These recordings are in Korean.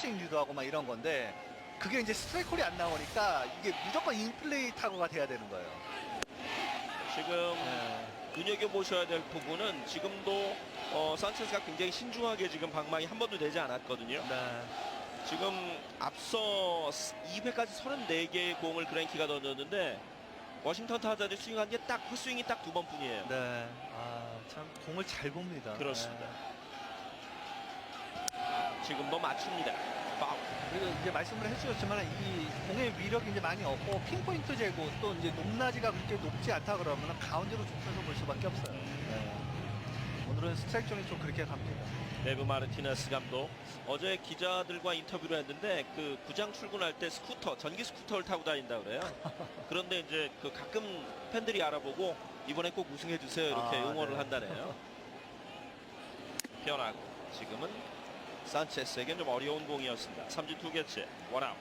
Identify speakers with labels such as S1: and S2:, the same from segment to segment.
S1: 백스윙 유도하고 막 이런 건데 그게 이제 스트라이크 콜이 안 나오니까 이게 무조건 인플레이 타구가 돼야 되는 거예요.
S2: 지금
S1: 네.
S2: 눈여겨 보셔야 될 부분은 지금도 어, 산체스가 굉장히 신중하게 지금 방망이 한 번도 내지 않았거든요.
S1: 네.
S2: 지금 앞서 2회까지 34개의 공을 그랭키가 던졌는데 워싱턴 타자들이 스윙한 게 딱 헛스윙이 딱 두 번뿐이에요.
S1: 네. 아, 참 공을 잘 봅니다.
S2: 그렇습니다.
S1: 네.
S2: 지금도 맞춥니다. 파울.
S1: 그리고 이제 말씀을 해주셨지만 이 공의 위력이 이제 많이 없고 핀포인트 제고 또 이제 높낮이가 그렇게 높지 않다 그러면 가운데로 좁혀서 볼 수밖에 없어요. 네. 오늘은 스트라이크 존이 좀 그렇게 갑니다.
S2: 데브 마르티네스 감독 어제 기자들과 인터뷰를 했는데 그 구장 출근할 때 스쿠터 전기 스쿠터를 타고 다닌다 그래요. 그런데 이제 그 가끔 팬들이 알아보고 이번에 꼭 우승해 주세요 이렇게
S1: 아,
S2: 응원을
S1: 네.
S2: 한다네요. 변하고 지금은 산체스에겐 좀 어려운 공이었습니다. 삼진 두 개째 원아웃.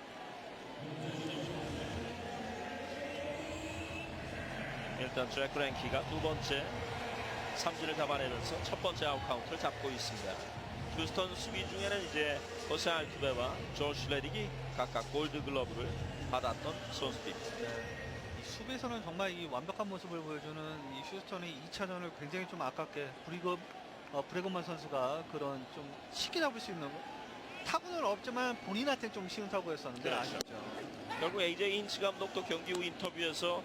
S2: 일단 잭 랭키가 두 번째 삼진을 잡아내면서 첫 번째 아웃 카운트를 잡고 있습니다. 휴스턴 수비 중에는 이제 호세 알투베와 조시 레딕이 각각 골드 글러브를 받았던 선수들입니다.
S1: 이 수비에서는 정말 이 완벽한 모습을 보여주는 이 휴스턴의 2차전을 굉장히 좀 아깝게 브리거 어, 브레건만 선수가 그런 좀 쉽게 잡을 수 있는 타구는 없지만 본인한테 좀 쉬운 타구였었는데
S2: 그렇죠.
S1: 아쉽죠.
S2: 결국 AJ 인치 감독도 경기 후 인터뷰에서